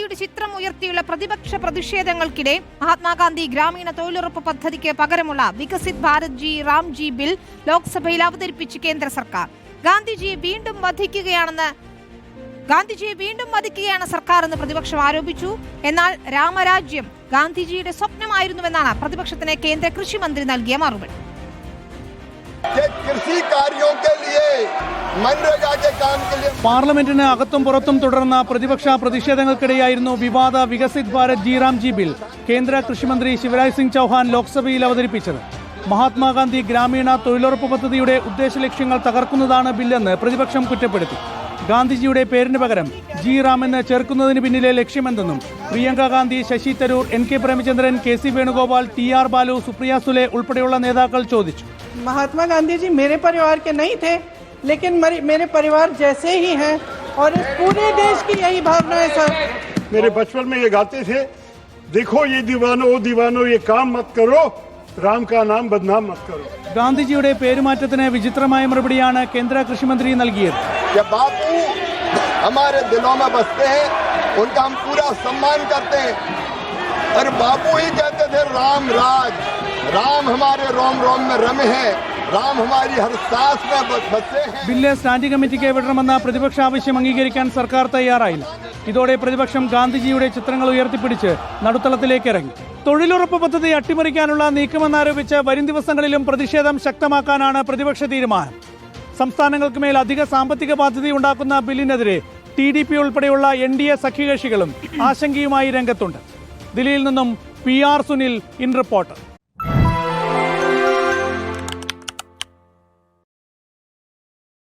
ഗാന്ധിയുടെ ചിത്രം ഉയർത്തിയുള്ള പ്രതിപക്ഷ പ്രതിഷേധങ്ങൾക്കിടെ മഹാത്മാഗാന്ധി ഗ്രാമീണ തൊഴിലുറപ്പ് പദ്ധതിക്ക് പകരമുള്ള വികസിത് ഭാരത് ജി റാംജി ബിൽ ലോക്സഭയിൽ അവതരിപ്പിച്ച് കേന്ദ്ര സർക്കാർ. ഗാന്ധിജിയെ വീണ്ടും വധിക്കുകയാണെന്ന് ഗാന്ധിജിയെ വീണ്ടും വധിക്കുകയാണ് സർക്കാർ എന്ന് പ്രതിപക്ഷം ആരോപിച്ചു. എന്നാൽ രാമരാജ്യം ഗാന്ധിജിയുടെ സ്വപ്നമായിരുന്നുവെന്നാണ് പ്രതിപക്ഷത്തിന് കേന്ദ്ര കൃഷിമന്ത്രി നൽകിയ മറുപടി. കൃഷി പാർലമെന്റിന് അകത്തും പുറത്തും തുടർന്ന പ്രതിപക്ഷ പ്രതിഷേധങ്ങൾക്കിടെയായിരുന്നു വിവാദ വികസിത് ഭാരത് ജിറാംജി ബിൽ കേന്ദ്ര കൃഷിമന്ത്രി ശിവരാജ് സിംഗ് ചൌഹാൻ ലോക്സഭയിൽ അവതരിപ്പിച്ചത്. മഹാത്മാഗാന്ധി ഗ്രാമീണ തൊഴിലുറപ്പ് പദ്ധതിയുടെ ഉദ്ദേശലക്ഷ്യങ്ങൾ തകർക്കുന്നതാണ് ബില്ലെന്ന് പ്രതിപക്ഷം കുറ്റപ്പെടുത്തി. ഗാന്ധിജിയുടെ പേരിന് പകരം ജി റാമെന്ന് ചേർക്കുന്നതിന് പിന്നിലെ ലക്ഷ്യമെന്തെന്നും Priyanka Gandhi Shashi Tharoor N K Premachandran K C Venugopal T R Baalu Supriya Sule ഉൾപ്പെടെയുള്ള നേതാക്കൾ ചോദിച്ചു. മഹാത്മാഗാന്ധിജി മേരെ പരിവാർക്ക് നൈ തേ थे लेकिन मरे- मेरे परिवार जैसे ही हैं और इस पूरे देश की यही भावना है सर मेरे बचपन में ये गाते थे देखो ये दीवानो ओ दीवानो ये काम मत करो राम का नाम बदनाम मत करो ഗാന്ധിജിയുടെ പേരുമാറ്റത്തിന് വിചിത്രമായ മറുപടിയാണ് കേന്ദ്ര കൃഷിമന്ത്രി നൽകിയത് कि बापू हमारे दिलों में बसते हैं उनका हम पूरा सम्मान करते हैं और बापू ही कहते थे राम राज राम हमारे रोम रोम में रमे हैं राम हमारी हर सांस में ब- बसे हैं ബില്ല് സ്റ്റാൻഡിംഗ് കമ്മിറ്റിക്ക് വിടണമെന്ന പ്രതിപക്ഷ ആവശ്യം അംഗീകരിക്കാൻ സർക്കാർ തയ്യാറായില്ല. ഇതോടെ പ്രതിപക്ഷം ഗാന്ധിജിയുടെ ചിത്രങ്ങൾ ഉയർത്തിപ്പിടിച്ച് നടുത്തളത്തിലേക്ക് ഇറങ്ങി. തൊഴിലുറപ്പ് പദ്ധതി അട്ടിമറിക്കാനുള്ള നീക്കമെന്നാരോപിച്ച് വരും ദിവസങ്ങളിലും പ്രതിഷേധം ശക്തമാക്കാനാണ് പ്രതിപക്ഷ തീരുമാനം. സംസ്ഥാനങ്ങൾക്ക് മേൽ അധിക സാമ്പത്തിക ബാധ്യത ഉണ്ടാക്കുന്ന ബില്ലിനെതിരെ ടി ഡി പി ഉൾപ്പെടെയുള്ള എൻ ഡി എ സഖ്യകക്ഷികളും ആശങ്കയുമായി രംഗത്തുണ്ട്. ദില്ലിയിൽ നിന്നും P R Sunil in Reporter